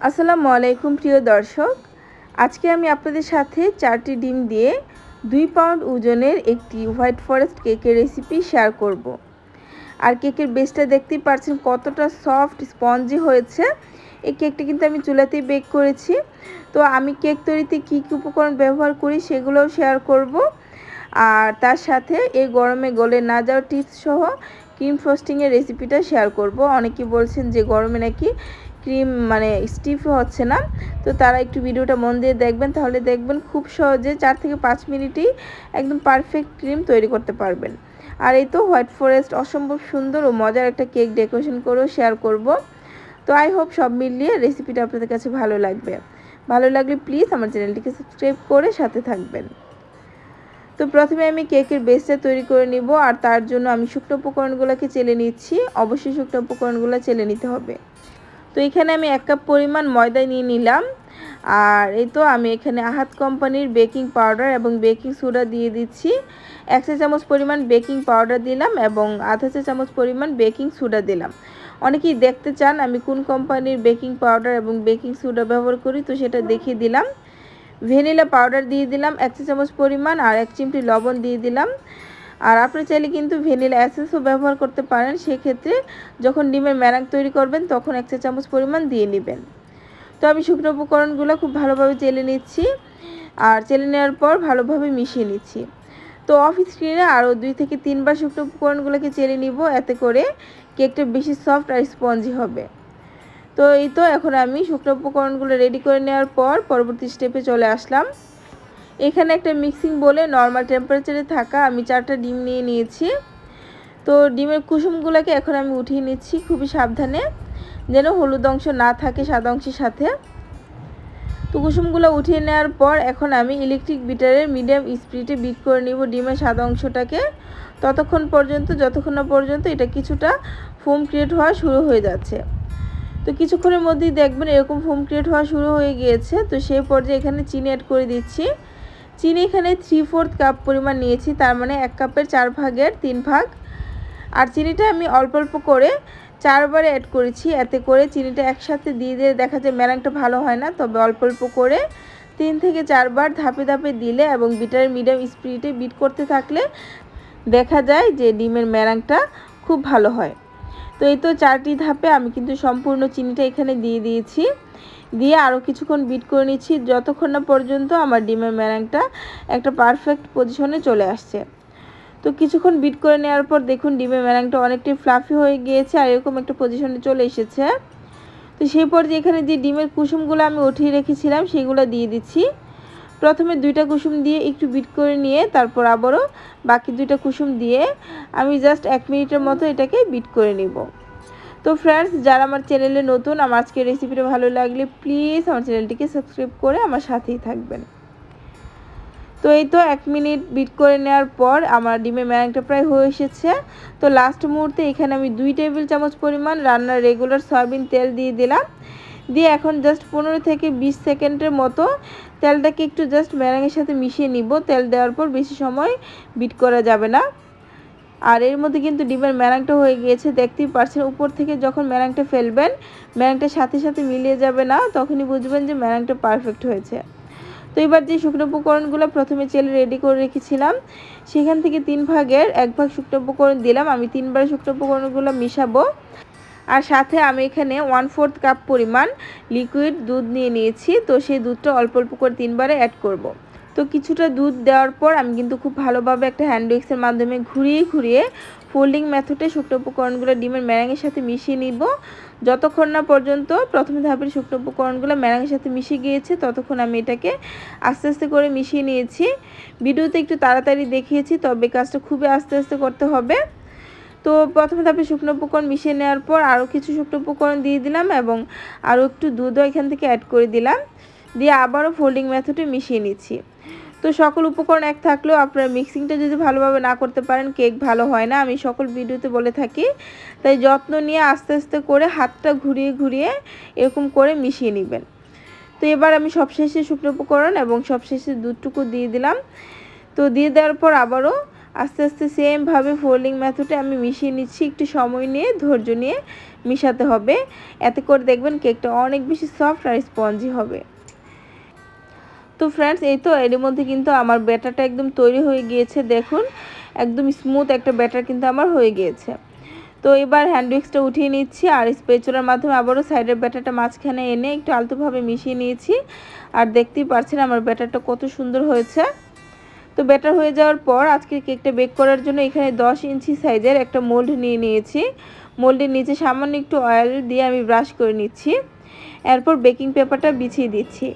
আসসালামু আলাইকুম প্রিয় দর্শক আজকে আমি আপনাদের সাথে চারটি ডিম দিয়ে দুই পাউন্ড ওজনের একটি হোয়াইট ফরেস্ট কেকের রেসিপি শেয়ার করব। আর কেকের বেসটা দেখতেই পাচ্ছেন কতটা সফট স্পঞ্জি হয়েছে এই কেকটা কিন্তু আমি চুলাতেই বেক করেছি তো আমি কেক তৈরিতে কী কী উপকরণ ব্যবহার করি সেগুলোও শেয়ার করব। আর তার সাথে এই গরমে গলে না যাওয়ার টিপস সহ ক্রিম ফ্রস্টিংয়ের রেসিপিটা শেয়ার করব অনেকে বলছেন যে গরমে নাকি ক্রিম মানে স্টিফ হচ্ছে না। তো তারা একটু ভিডিওটা মন দিয়ে দেখবেন, তাহলে দেখবেন খুব সহজে চার থেকে পাঁচ মিনিটেই একদম পারফেক্ট ক্রিম তৈরি করতে পারবেন। আর এই তো হোয়াইট ফরেস্ট, অসম্ভব সুন্দর ও মজার একটা কেক ডেকোরেশন করেও শেয়ার করব। তো আই হোপ সব মিলিয়ে রেসিপিটা আপনাদের কাছে ভালো লাগবে। ভালো লাগলে প্লিজ আমার চ্যানেলটিকে সাবস্ক্রাইব করে সাথে থাকবেন। তো প্রথমে আমি কেকের বেসটা তৈরি করে নিব, আর তার জন্য আমি শুকনো উপকরণগুলোকে চেলে নিচ্ছি। অবশ্যই শুকনো উপকরণগুলো চেলে নিতে হবে। তো এখানে আমি এক কাপ পরিমাণ ময়দা নিয়ে নিলাম। আর এই তো আমি এখানে আহাত কোম্পানির বেকিং পাউডার এবং বেকিং সোডা দিয়ে দিচ্ছি। এক চা চামচ পরিমাণ বেকিং পাউডার দিলাম এবং আধা চা চামচ পরিমাণ বেকিং সোডা দিলাম। অনেকেই দেখতে চান আমি কোন কোম্পানির বেকিং পাউডার এবং বেকিং সোডা ব্যবহার করি, তো সেটা দেখিয়ে দিলাম। ভ্যানিলা পাউডার দিয়ে দিলাম এক চা চামচ পরিমাণ আর এক চিমটি লবণ দিয়ে দিলাম। আর আপনি চাইলে কিন্তু ভ্যানিলা অ্যাসেন্সও ব্যবহার করতে পারেন। সেক্ষেত্রে যখন ডিমের ম্যারাং তৈরি করবেন, তখন এক চা চামচ পরিমাণ দিয়ে নেবেন। তো আমি শুকনো উপকরণগুলো খুব ভালোভাবে চেলে নিচ্ছি আর চেলে নেওয়ার পর ভালোভাবে মিশিয়ে নিচ্ছি। তো অফ স্ক্রিনে আরও দুই থেকে তিনবার শুকনো উপকরণগুলোকে চেলে নিব, এতে করে কেকটা বেশি সফট আর স্পঞ্জি হবে। তো এই তো, এখন আমি শুকনো উপকরণগুলো রেডি করে নেওয়ার পর পরবর্তী স্টেপে চলে আসলাম। এখানে একটা মিক্সিং বলে নর্মাল টেম্পারেচারে থাকা আমি চারটা ডিম নিয়ে নিয়েছি। তো ডিমের কুসুমগুলোকে এখন আমি উঠিয়ে নিচ্ছি খুবই সাবধানে, যেন হলুদ অংশ না থাকে সাদা অংশের সাথে। তো কুসুমগুলো উঠিয়ে নেওয়ার পর এখন আমি ইলেকট্রিক বিটারের মিডিয়াম স্পিডে বিট করে নিব ডিমের সাদা অংশটাকে। ততক্ষণ পর্যন্ত, যতক্ষণ না পর্যন্ত এটা কিছুটা ফোম ক্রিয়েট হওয়া শুরু হয়ে যাচ্ছে। তো কিছুক্ষণের মধ্যেই দেখবেন এরকম ফোম ক্রিয়েট হওয়া শুরু হয়ে গিয়েছে। তো সেই পর্যায়ে এখানে চিনি অ্যাড করে দিচ্ছি। চিনি এখানে থ্রি ফোর্থ কাপ পরিমাণ নিয়েছি, তার মানে এক কাপের চার ভাগের তিন ভাগ। আর চিনিটা আমি অল্প অল্প করে চারবারে অ্যাড করেছি, এতে করে চিনিটা একসাথে দিয়ে দিয়ে দেখা যায় ম্যারাংটা ভালো হয় না, তবে অল্প অল্প করে তিন থেকে চারবার ধাপে ধাপে দিলে এবং বিটার মিডিয়াম স্পিডে বিট করতে থাকলে দেখা যায় যে ডিমের ম্যারাংটা খুব ভালো হয়। তো এই তো চারটি ধাপে আমি কিন্তু সম্পূর্ণ চিনিটা এখানে দিয়ে দিয়েছি। দিয়ে আরও কিছুক্ষণ বিট করে নিচ্ছি। যতক্ষণ না পর্যন্ত আমার ডিমের ম্যারাংটা একটা পারফেক্ট পজিশনে চলে আসছে। তো কিছুক্ষণ বিট করে নেওয়ার পর দেখুন ডিমের ম্যারাংটা অনেকটাই ফ্লাফি হয়ে গিয়েছে আর এরকম একটা পজিশনে চলে এসেছে। তো সেই পর্যায়ে এখানে যে ডিমের কুসুমগুলো আমি উঠিয়ে রেখেছিলাম, সেগুলো দিয়ে দিচ্ছি। প্রথমে দুইটা কুসুম দিয়ে একটু বিট করে নিয়ে তারপর আবারও বাকি দুইটা কুসুম দিয়ে আমি জাস্ট এক মিনিটের মতো এটাকে বিট করে নিব। তো ফ্রেন্ডস যারা আমার চ্যানেলে নতুন, আমার আজকের রেসিপিটা ভালো লাগলে প্লিজ আমার চ্যানেলটিকে সাবস্ক্রাইব করে আমার সাথেই থাকবেন। তো এই তো এক মিনিট বিট করে নেওয়ার পর আমার ডিমের ম্যারাংটা প্রায় হয়ে এসেছে। তো লাস্ট মুহূর্তে এখানে আমি দুই টেবিল চামচ পরিমাণ রান্নার রেগুলার সয়াবিন তেল দিয়ে দিলাম। দিয়ে এখন জাস্ট পনেরো থেকে বিশ সেকেন্ডের মতো তেলটাকে একটু জাস্ট ম্যারাঙের সাথে মিশিয়ে নিব। তেল দেওয়ার পর বেশি সময় বিট করা যাবে না। আর এর মধ্যে কিন্তু ডিমের ম্যারাংটা হয়ে গিয়েছে, দেখতেই পারছেন। উপর থেকে যখন ম্যারাংটা ফেলবেন ম্যারাংটা সাথে সাথে মিলিয়ে যাবে না, তখনই বুঝবেন যে ম্যারাংটা পারফেক্ট হয়েছে। তো এবার যে শুকনো উপকরণগুলো প্রথমে চেলে রেডি করে রেখেছিলাম, সেখান থেকে তিন ভাগের এক ভাগ শুকনো উপকরণ দিলাম। আমি তিনবার শুকনো উপকরণগুলো মিশাবো। আর সাথে আমি এখানে ওয়ান ফোর্থ কাপ পরিমাণ লিকুইড দুধ নিয়ে নিয়েছি। তো সেই দুধটা অল্প অল্প করে তিনবারে অ্যাড করব। তো কিছুটা দুধ দেওয়ার পর আমি কিন্তু খুব ভালোভাবে একটা হ্যান্ড মাধ্যমে ঘুরিয়ে ঘুরিয়ে ফোল্ডিং মেথডে শুকনো উপকরণগুলো ডিমের ম্যারাঙের সাথে মিশিয়ে নিব। যতক্ষণ না পর্যন্ত প্রথম ধাপের শুকনো উপকরণগুলো ম্যারাঙের সাথে মিশে গিয়েছে, ততক্ষণ আমি এটাকে আস্তে আস্তে করে মিশিয়ে নিয়েছি। ভিডিওতে একটু তাড়াতাড়ি দেখিয়েছি, তবে কাজটা খুবই আস্তে আস্তে করতে হবে। তো প্রথমে ধাপে শুকনো উপকরণ মিশিয়ে নেওয়ার পর আরও কিছু শুকনো উপকরণ দিয়ে দিলাম এবং আরও একটু দুধও এখান থেকে অ্যাড করে দিলাম। দিয়ে আবারও ফোল্ডিং মেথডে মিশিয়ে নিচ্ছি। তো সকল উপকরণ এক থাকলেও আপনারা মিক্সিংটা যদি ভালোভাবে না করতে পারেন কেক ভালো হয় না। আমি সকল ভিডিওতে বলে থাকি। তাই যত্ন নিয়ে আস্তে আস্তে করে হাতটা ঘুরিয়ে ঘুরিয়ে এরকম করে মিশিয়ে নেবেন। তো এবার আমি সবশেষে শুকনো উপকরণ এবং সবশেষে দুধটুকু দিয়ে দিলাম। তো দিয়ে দেওয়ার পর আবারও আস্তে আস্তে সেমভাবে ফোল্ডিং মেথডে আমি মিশিয়ে নিচ্ছি। একটু সময় নিয়ে, ধৈর্য নিয়ে মিশাতে হবে। এতে করে দেখবেন কেকটা অনেক বেশি সফট আর স্পঞ্জি হবে। তো ফ্রেন্ডস এই তো এর মধ্যে কিন্তু আমার ব্যাটারটা একদম তৈরি হয়ে গিয়েছে, দেখুন। একদম স্মুথ একটা ব্যাটার কিন্তু আমার হয়ে গিয়েছে। তো এবার হ্যান্ড উইক্সটা উঠিয়ে নিচ্ছি আর স্পেচুলার মাধ্যমে আবারও সাইডের ব্যাটারটা মাঝখানে এনে একটু আলতোভাবে মিশিয়ে নিয়েছি। আর দেখতেই পারছেন আমার ব্যাটারটা কত সুন্দর হয়েছে। তো ব্যাটার হয়ে যাওয়ার পর আজকে কেকটা বেক করার জন্য এখানে দশ ইঞ্চি সাইজের একটা মোল্ড নিয়ে নিয়েছি। মোল্ডের নিচে সামান্য একটু অয়েল দিয়ে আমি ব্রাশ করে নিচ্ছি। এরপর বেকিং পেপারটা বিছিয়ে দিচ্ছি।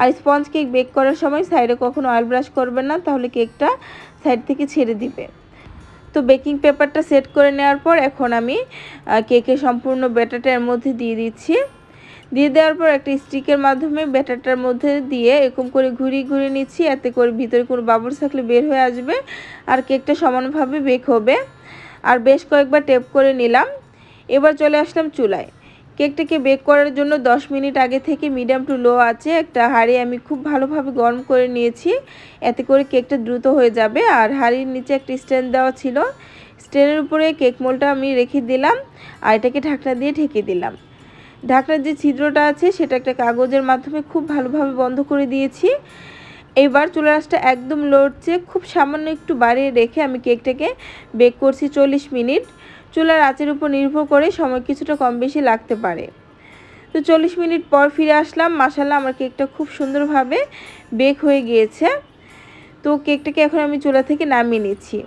আর স্পঞ্জ কেক বেক করার সময় সাইডে কখনো অয়েল ব্রাশ করবেন না, তাহলে কেকটা সাইড থেকে ছেড়ে দিবে। তো বেকিং পেপারটা সেট করে নেওয়ার পর এখন আমি কেকের সম্পূর্ণ ব্যাটারটা এর মধ্যে দিয়ে দিচ্ছি। দিয়ে দেওয়ার পর একটা স্টিকের মাধ্যমে ব্যাটারটার মধ্যে দিয়ে এরকম করে ঘুরিয়ে ঘুরিয়ে নিচ্ছি, এতে করে ভিতরে কোনো বাবুর থাকলে বের হয়ে আসবে আর কেকটা সমানভাবে বেক হবে। আর বেশ কয়েকবার টেপ করে নিলাম। এবার চলে আসলাম চুলায়। কেকটাকে বেক করার জন্য 10 মিনিট আগে থেকে মিডিয়াম টু লো আছে। একটা হাঁড়ি আমি খুব ভালোভাবে গরম করে নিয়েছি। এতে করে কেকটা দ্রুত হয়ে যাবে। আর হাঁড়ির নিচে একটা স্ট্যান্ড দেওয়া ছিল। স্ট্যান্ডের উপরে কেক মোলটা আমি রেখে দিলাম আর এটাকে ঢাকনা দিয়ে ঢেকে দিলাম। ঢাকনার যে ছিদ্রটা আছে, সেটা একটা কাগজের মাধ্যমে খুব ভালোভাবে বন্ধ করে দিয়েছি। এইবার চুলা রাসটা একদম লড়ছে খুব সামান্য একটু বাড়িয়ে রেখে আমি কেকটাকে বেক করছি চল্লিশ মিনিট। চুলার আঁচের উপর নির্ভর করে সময় কিছুটা কম বেশি লাগতে পারে। তো চল্লিশ মিনিট পর ফিরে আসলাম। মাসাল্লাহ আমার কেকটা খুব সুন্দরভাবে বেক হয়ে গিয়েছে। তো কেকটাকে এখন আমি চুলা থেকে নামিয়ে নিচ্ছি।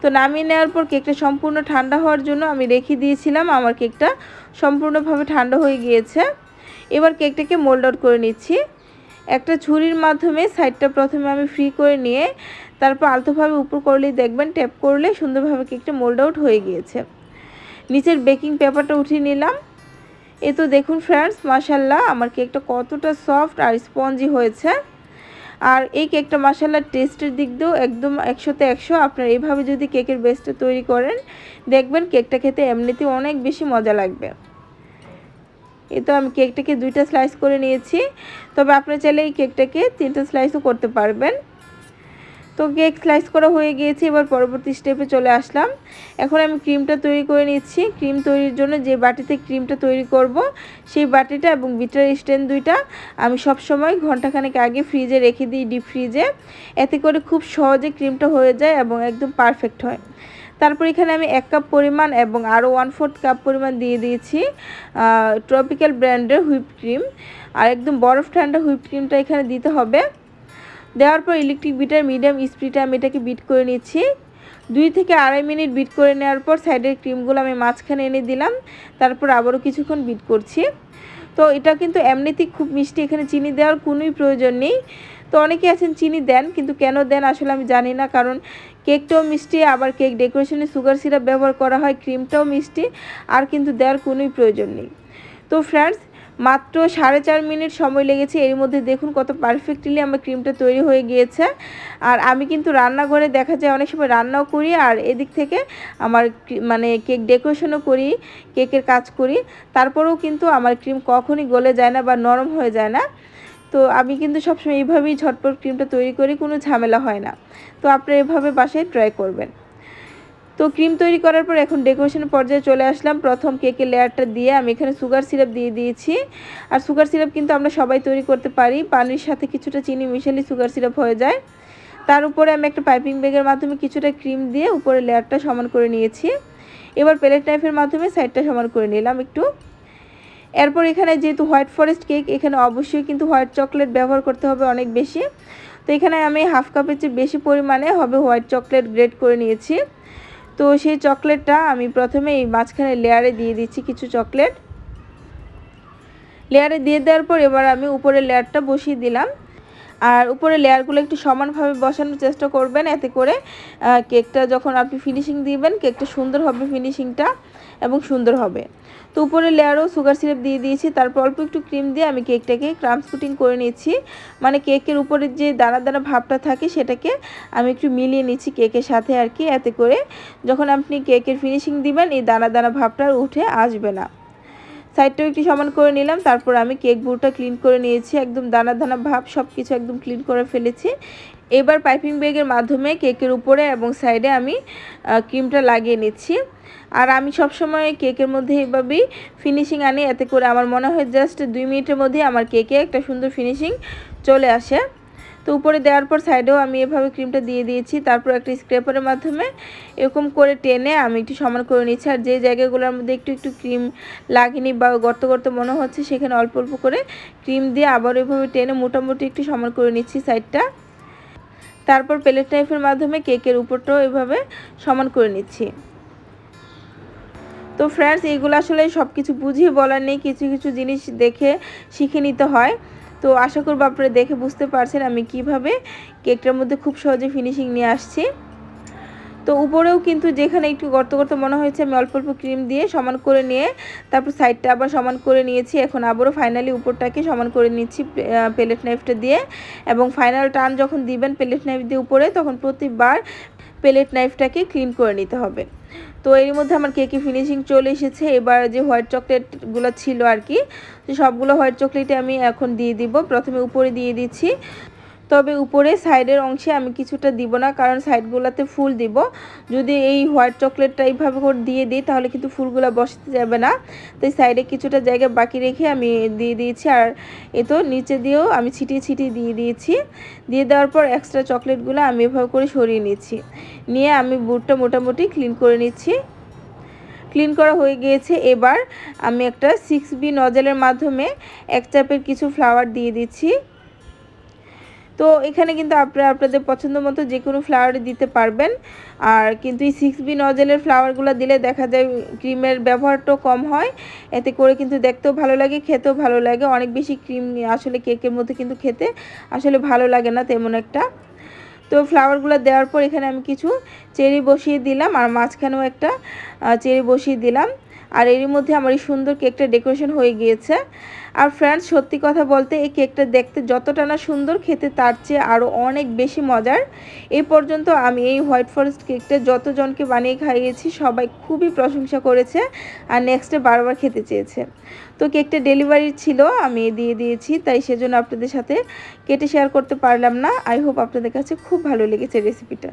তো নামিয়ে নেওয়ার পর কেকটা সম্পূর্ণ ঠান্ডা হওয়ার জন্য আমি রেখে দিয়েছিলাম। আমার কেকটা সম্পূর্ণভাবে ঠান্ডা হয়ে গিয়েছে। এবার কেকটাকে মোল্ড আউট করে নিচ্ছি। একটা ছুরির মাধ্যমে সাইডটা প্রথমে আমি ফ্রি করে নিয়ে তারপর আলতোভাবে উপর করলেই দেখবেন, ট্যাপ করলে সুন্দরভাবে কেকটা মোল্ড আউট হয়ে গিয়েছে। নিচের বেকিং পেপারটা উঠিয়ে নিলাম। এ তো দেখুন ফ্রেন্ডস মাসাল্লাহ আমার কেকটা কতটা সফট আর স্পঞ্জি হয়েছে। আর এই কেকটা মাসাল্লাহ টেস্টের দিক দিয়েও একদম একশোতে একশো। আপনারা এইভাবে যদি কেকের বেসটা তৈরি করেন, দেখবেন কেকটা খেতে এমনিতে অনেক বেশি মজা লাগবে। এ তো আমি কেকটাকে দুইটা স্লাইস করে নিয়েছি। তবে আপনারা চাইলে এই কেকটাকে তিনটা স্লাইসও করতে পারবেন। তো কেক স্লাইস করা হয়ে গিয়েছে, এবার পরবর্তী স্টেপে চলে আসলাম। এখন আমি ক্রিমটা তৈরি করে নিচ্ছি। ক্রিম তৈরির জন্য যে বাটিতে ক্রিমটা তৈরি করব, সেই বাটিটা এবং বিটার স্ট্যান্ড দুইটা আমি সব সময় ঘন্টাখানেক আগে ফ্রিজে রেখে দিই ডিপ ফ্রিজে এতে করে খুব সহজে ক্রিমটা হয়ে যায় এবং একদম পারফেক্ট হয়। তারপর এখানে আমি এক কাপ পরিমাণ এবং আরও ওয়ান ফোর্থ কাপ পরিমাণ দিয়ে দিয়েছি ট্রপিক্যাল ব্র্যান্ডের হুইপ ক্রিম আর একদম বরফ ঠান্ডা হুইপ ক্রিমটা এখানে দিতে হবে। দেওয়ার পর ইলেকট্রিক বিটার মিডিয়াম স্পিডে আমি এটাকে বিট করে নিচ্ছি। দুই থেকে আড়াই মিনিট বিট করে নেওয়ার পর সাইডের ক্রিমগুলো আমি মাঝখানে এনে দিলাম। তারপর আবারও কিছুক্ষণ বিট করছি। তো এটা কিন্তু এমনিতেই খুব মিষ্টি, এখানে চিনি দেওয়ার কোনোই প্রয়োজন নেই। তো অনেকে আছেন চিনি দেন, কিন্তু কেন দেন আসলে আমি জানি না, কারণ কেকটাও মিষ্টি, আবার কেক ডেকোরেশনে সুগার সিরাপ ব্যবহার করা হয় ক্রিমটাও মিষ্টি, আর কিন্তু দেওয়ার কোনোই প্রয়োজন নেই। তো ফ্রেন্ডস মাত্র সাড়ে চার মিনিট সময় লেগেছে। এর মধ্যে দেখুন কত পারফেক্টলি আমার ক্রিমটা তৈরি হয়ে গিয়েছে। আর আমি কিন্তু রান্নাঘরে দেখা যায় অনেক সময় রান্নাও করি আর এদিক থেকে আমার মানে কেক ডেকোরেশনও করি কেকের কাজ করি। তারপরেও কিন্তু আমার ক্রিম কখনই গলে যায় না বা নরম হয়ে যায় না। তো আমি কিন্তু সবসময় এইভাবেই ঝটপট ক্রিমটা তৈরি করি, কোনো ঝামেলা হয় না। তো আপনারা এভাবে বাসায় ট্রাই করবেন। তো ক্রিম তৈরি করার পর এখন ডেকোরেশনের পর্যায়ে চলে আসলাম। প্রথম কেকের লেয়ারটা দিয়ে আমি এখানে সুগার সিরাপ দিয়ে দিয়েছি। আর সুগার সিরাপ কিন্তু আমরা সবাই তৈরি করতে পারি। পানির সাথে কিছুটা চিনি মিশালি সুগার সিরাপ হয়ে যায়। তার উপরে আমি একটা পাইপিং ব্যাগের মাধ্যমে কিছুটা ক্রিম দিয়ে উপরে লেয়ারটা সমান করে নিয়েছি। এবার প্লেট নাইফের মাধ্যমে সাইডটা সমান করে নিলাম একটু। এরপর এখানে যেহেতু হোয়াইট ফরেস্ট কেক, এখানে অবশ্যই কিন্তু হোয়াইট চকলেট ব্যবহার করতে হবে অনেক বেশি। তো এখানে আমি হাফ কাপের চেয়ে বেশি পরিমাণে হবে হোয়াইট চকলেট গ্রেড করে নিয়েছি। তো সেই চকলেটটা আমি প্রথমে এই মাঝখানে লেয়ারে দিয়ে দিচ্ছি কিছু চকলেট। লেয়ারে দিয়ে দেওয়ার পর এবার আমি উপরে লেয়ারটা বসিয়ে দিলাম। আর উপরে লেয়ারগুলো একটু সমানভাবে বসানোর চেষ্টা করবেন, এতে করে কেকটা যখন আপনি ফিনিশিং দিবেন, কেকটা সুন্দর হবে ফিনিশিংটা এবং সুন্দর হবে। তো উপরে লেয়ারও সুগার সিরাপ দিয়ে দিয়েছি, তারপর অল্প একটু ক্রিম দিয়ে আমি কেকটাকে ক্রামস কুটিং করে নিয়েছি মানে কেকের উপরে যে দানা দানা ভাবটা থাকে সেটাকে আমি একটু মিলিয়ে নিচ্ছি কেকের সাথে আর কি, এতে করে যখন আপনি কেকের ফিনিশিং দিবেন, এই দানা দানা ভাবটা উঠে আসবে না। সাইডটাও একটু সমান করে নিলাম, তারপর আমি কেক বুটা ক্লিন করে নিয়েছি, একদম দানা দানা ভাব সব কিছু একদম ক্লিন করে ফেলেছি। এবার পাইপিং ব্যাগের মাধ্যমে কেকের উপরে এবং সাইডে আমি ক্রিমটা লাগিয়ে নিচ্ছি। আর আমি সবসময় কেকের মধ্যে এভাবেই ফিনিশিং আনি, এতে করে আমার মনে হয় জাস্ট দুই মিনিটের মধ্যে আমার কেকে একটা সুন্দর ফিনিশিং চলে আসে। তো উপরে দেওয়ার পর সাইডেও আমি এভাবে ক্রিমটা দিয়ে দিয়েছি। তারপর একটা স্ক্রেপারের মাধ্যমে এরকম করে টেনে আমি একটু সমান করে নিচ্ছি। আর যে জায়গাগুলোর মধ্যে একটু একটু ক্রিম লাগেনি বা গর্ত গর্ত মনে হচ্ছে, সেখানে অল্প অল্প করে ক্রিম দিয়ে আবার এভাবে টেনে মোটামুটি একটু সমান করে নিচ্ছি সাইডটা। তারপর প্লেট নাইফের মাধ্যমে কেকের উপরটাও এভাবে সমান করে নিচ্ছি। তো ফ্রেন্ডস এইগুলো আসলে সব কিছু বুঝিয়ে বলার নেই, কিছু কিছু জিনিস দেখে শিখে নিতে হয়। তো আশা করব আপনারা দেখে বুঝতে পারছেন আমি কীভাবে কেকটার মধ্যে খুব সহজে ফিনিশিং নিয়ে আসছি। তো উপরেও কিন্তু যেখানে একটু গর্ত গর্ত মনে হয়েছে, আমি অল্প অল্প ক্রিম দিয়ে সমান করে নিয়ে, তারপর সাইডটা আবার সমান করে নিয়েছি। এখন আবারও ফাইনালি উপরটাকে সমান করে নিচ্ছি প্লেট নাইফটা দিয়ে। এবং ফাইনাল টান যখন দিবেন প্লেট নাইফ দিয়ে উপরে, তখন প্রতিবার প্লেট নাইফটাকে ক্লিন করে নিতে হবে। তো এর মধ্যে আমার কেকে ফিনিশিং চলে এসেছে। এবার যে হোয়াইট চকলেটগুলো ছিল আর কি সবগুলো হোয়াইট চকলেটে আমি এখন দিয়ে দিব। প্রথমে উপরে দিয়ে দিচ্ছি। তবে উপরে সাইডের অংশে আমি কিছুটা দিব না, কারণ সাইডগুলোতে ফুল দিব। যদি এই হোয়াইট চকলেটটা এইভাবে করে দিয়ে দিই, তাহলে কিন্তু ফুলগুলো বসাতে যাবে না। তাই সাইডে কিছুটা জায়গা বাকি রেখে আমি দিয়ে দিয়েছি, আর এ তো নিচে দিয়েও আমি ছিটিয়ে ছিটিয়ে দিয়ে দিয়েছি। দিয়ে দেওয়ার পর এক্সট্রা চকলেটগুলো আমি এভাবে করে সরিয়ে নিচ্ছি। নিয়ে আমি বুটটা মোটামুটি ক্লিন করে নিচ্ছি। ক্লিন করা হয়ে গিয়েছে। এবার আমি একটা সিক্স বি নজেলের মাধ্যমে এক চাপের কিছু ফ্লাওয়ার দিয়ে দিচ্ছি। তো এখানে কিন্তু আপনারা আপনাদের পছন্দ মতো যে কোনো ফ্লাওয়ার দিতে পারবেন। আর কিন্তু এই সিক্স বি নজেলের ফ্লাওয়ারগুলো দিলে দেখা যায় ক্রিমের ব্যবহারটাও কম হয়। এতে করে কিন্তু দেখতেও ভালো লাগে, খেতেও ভালো লাগে। অনেক বেশি ক্রিম আসলে কেকের মধ্যে কিন্তু খেতে আসলে ভালো লাগে না তেমন একটা। তো ফ্লাওয়ারগুলো দেওয়ার পর এখানে আমি কিছু চেরি বসিয়ে দিলাম। আর মাঝখানেও একটা চেরি বসিয়ে দিলাম। আর এরই মধ্যে আমার এই সুন্দর কেকটা ডেকোরেশন হয়ে গিয়েছে। আর ফ্রেন্ডস সত্যি কথা বলতে এই কেকটা দেখতে যতটা না সুন্দর, খেতে তার চেয়ে আরও অনেক বেশি মজার। এ পর্যন্ত আমি এই হোয়াইট ফরেস্ট কেকটা যতজনকে বানিয়ে খাইয়েছি, সবাই খুবই প্রশংসা করেছে আর নেক্সটে বারবার খেতে চেয়েছে। তো কেকটা ডেলিভারি ছিল, আমি দিয়ে দিয়েছি, তাই সেজন্য আপনাদের সাথে কেটে শেয়ার করতে পারলাম না। আই হোপ আপনাদের কাছে খুব ভালো লেগেছে রেসিপিটা